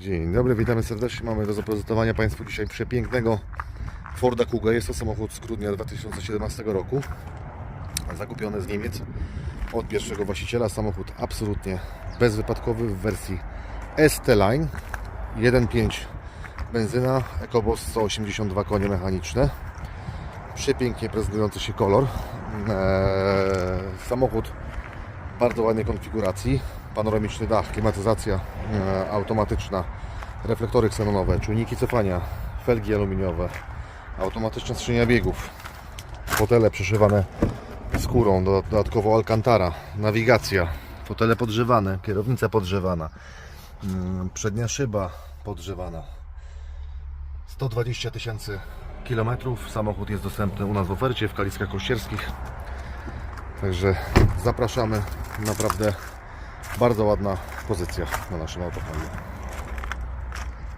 Dzień dobry, witamy serdecznie. Mamy do zaprezentowania Państwu dzisiaj przepięknego Forda Kuga. Jest to samochód z grudnia 2017 roku. Zakupiony z Niemiec od pierwszego właściciela. Samochód absolutnie bezwypadkowy w wersji ST-Line. 1.5 benzyna, EcoBoost 182 konie mechaniczne. Przepięknie prezentujący się kolor. Eee, samochód bardzo ładnej konfiguracji. Panoramiczny dach, klimatyzacja automatyczna, reflektory ksenonowe, czujniki cofania, felgi aluminiowe, automatyczna skrzynia biegów, fotele przyszywane skórą, do- dodatkowo alcantara, nawigacja, fotele podgrzewane, kierownica podgrzewana, mm, przednia szyba podgrzewana. 120 tysięcy kilometrów. Samochód jest dostępny u nas w ofercie w Kaliskach Kościerskich. Także zapraszamy. Naprawdę bardzo ładna pozycja na naszym autopanie.